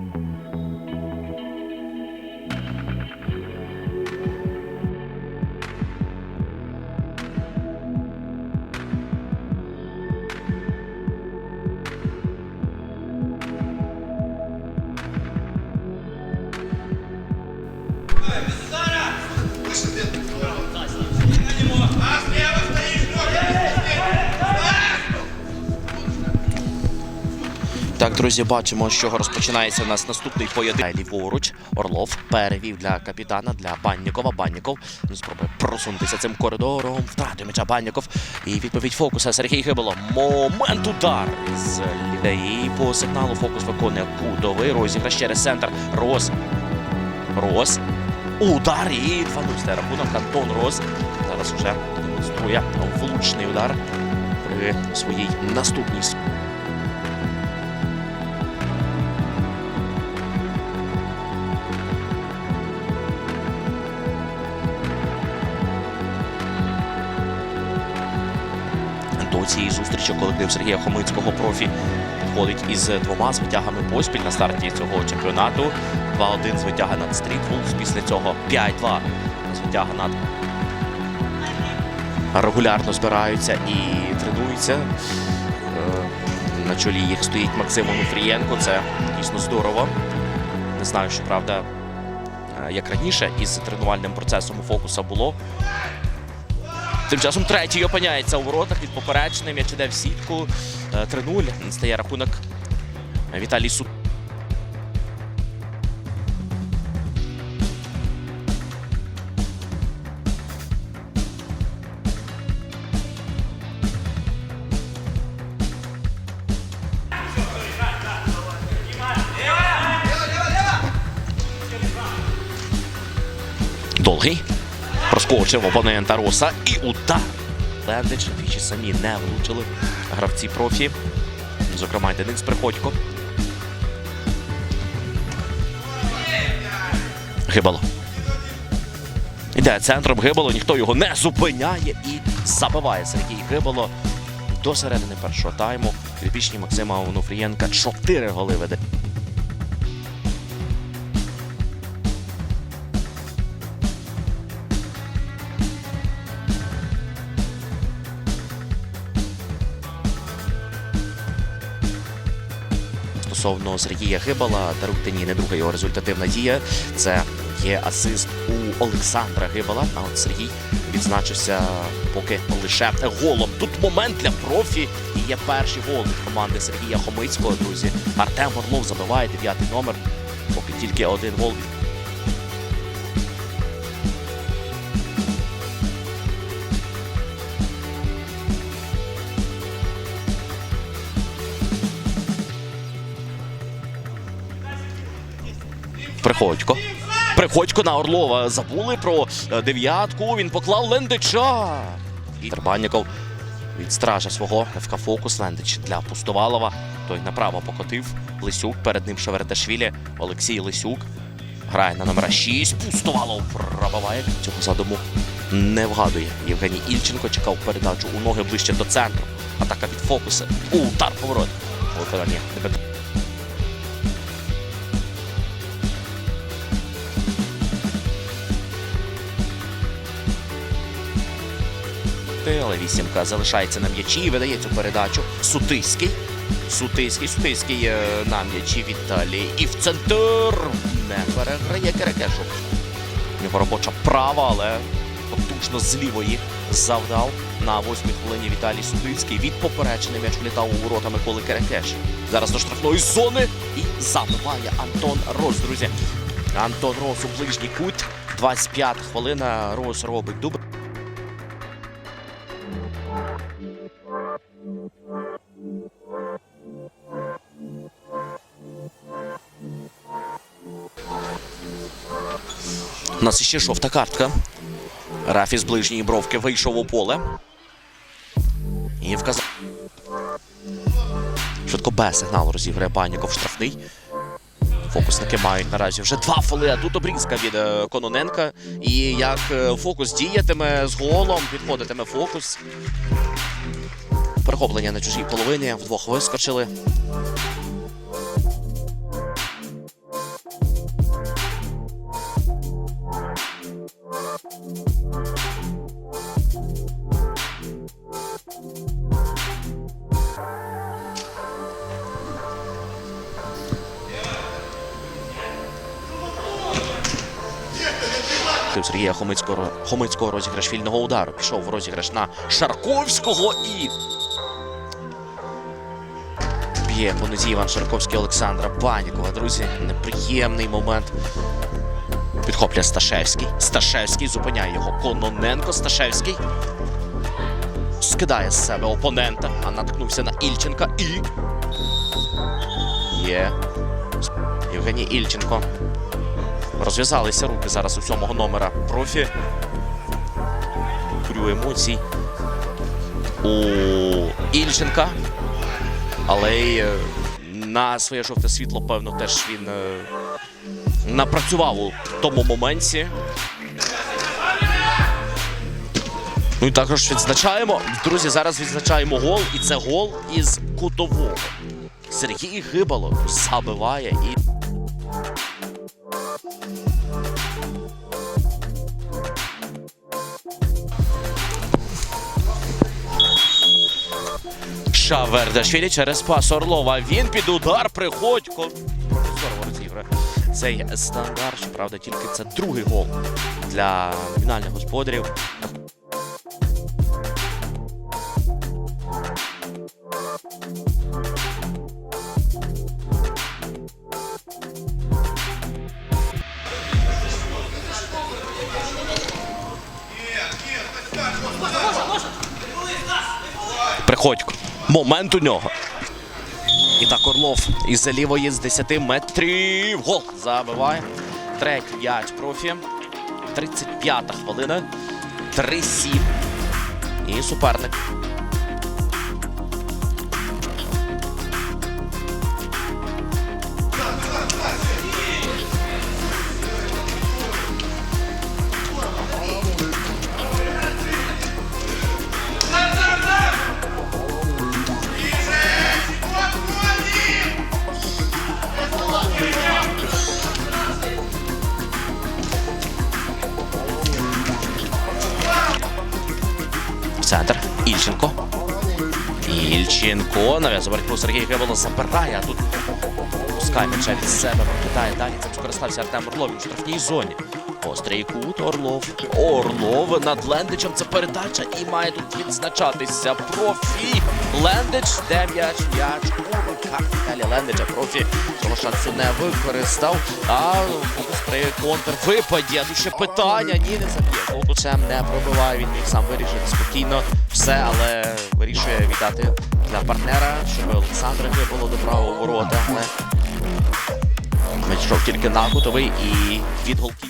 Oi, Sara! Deixa eu Так, друзі, бачимо, з чого розпочинається у нас наступний поєдинок. Ліворуч Орлов перевів для капітана для Баннікова. Банніков ну, спробує просунутися цим коридором. Втратив м'яча Банніков. І відповідь фокуса Сергій Гибело. Момент удар з. І по сигналу фокус виконує кутовий розіграш через центр. Роз. Роз. Удар і 2-0 стає рахунок. Антон Роз. Зараз уже демонструє влучний удар при своїй наступній До цієї зустрічі колектив Сергія Хомицького профі підходить із двома звитягами поспіль на старті цього чемпіонату. 2-1 звитяга над Стрітвулс. Після цього 5-2 звитяга над регулярно збираються і тренуються. Е, На чолі їх стоїть Максим Онуфрієнко. Це дійсно здорово. Не знаю, що правда, е, як раніше із тренувальним процесом у фокуса було. Тим часом третій опиняється у воротах від поперечним. М'яч іде в сітку. Е, 3-0. Стає рахунок Віталій Су. Довгий. Проскочив опонента Роса і удар. Лендич двічі самі не влучили гравці профі. Зокрема, й Денис Приходько. Гибало. Іде центром Гибало, ніхто його не зупиняє і забиває Сергій Гибало до середини першого тайму. Підопічні Максима Онуфрієнка чотири голи веде. Стосовно Сергія Гибала. та ні, не друга його результативна дія. Це є асист у Олександра Гибала. А от Сергій відзначився поки лише голом. Тут момент для профі. І є перший гол від команди Сергія Хомицького. Друзі, Артем Орлов забиває дев'ятий номер. Поки тільки один гол. Приходько. Приходько на Орлова. Забули про е, дев'ятку. Він поклав Лендича. І Тербанніков від стража свого ФК Фокус Лендич для Пустовалова. Той направо покотив. Лисюк. Перед ним Шевердашвілі. Олексій Лисюк. Грає на номера 6. Пустовалов пробиває. Цього задуму не вгадує. Євгеній Ільченко чекав передачу у ноги ближче до центру. Атака від фокуса. Удар поворот. Виконання Дмитра. але вісімка залишається на м'ячі і видає цю передачу. Сутиський. Сутиський, Сутиський на м'ячі Віталій. І в центр не переграє Керекешу. У нього робоча права, але потужно з лівої завдав на восьмій хвилині Віталій Сутиський. Від поперечини м'яч влітав у ворота Миколи Керекеш. Зараз до штрафної зони і забиває Антон Рос, друзі. Антон Рос у ближній кут. 25 хвилина. Рос робить дубль. Нас ще жовта картка. Рафі з ближньої бровки вийшов у поле. І вказав. Швидко без сигналу розіграє Баніков штрафний. Фокусники мають наразі вже два фоли. А тут обрізка від е, Кононенка. І як е, фокус діятиме з голом, підходитиме фокус. Перехоплення на чужій половині. Вдвох вискочили. Тим Сергія Хомицького, Хомицького розіграш вільного удару. Пішов в розіграш на Шарковського і Б'є по нозі Іван Шарковський Олександра Банікова. Друзі, неприємний момент. Підхоплює Сташевський. Сташевський зупиняє його. Кононенко. Сташевський. Скидає з себе опонента, а наткнувся на Ільченка і. Є. Євгеній Ільченко. Розв'язалися руки зараз у сьомого номера профі. Бурю емоцій у Ільченка. Але й е, на своє жовте світло, певно, теж він е, напрацював у тому моменті. Ну і також відзначаємо. Друзі, зараз відзначаємо гол, і це гол із кутового. Сергій Гибало забиває і. Шавердашвілі через пас Орлова. Він під удар приходько. Здорово розіграє цей стандарт. Щоправда, тільки це другий гол для фінальних господарів. Приходько. Момент у нього. І так Орлов із лівої з 10 метрів. Гол забиває. Третій м'яч профі. 35-та хвилина. 3-7. І суперник. Ільченко. Ільченко. Нав'язує боротьбу Сергій Гевело забирає. А тут пускає м'яча від себе. Прокидає далі. Цим скористався Артем Орлов у штрафній зоні. Острий кут Орлов. Орлов над Лендичем. Це передача. І має тут відзначатися профі. Лендич. Де м'яч? М'яч руках Віталія Лендича. Профі цього шансу не використав. А при контрвипаді. А тут ще питання. Ні, не заб'є. Лучем не пробиває. Він міг сам вирішити спокійно все, але вирішує віддати для партнера, щоб Олександра було до правого ворота. Але Мечов тільки на і від голкіпера.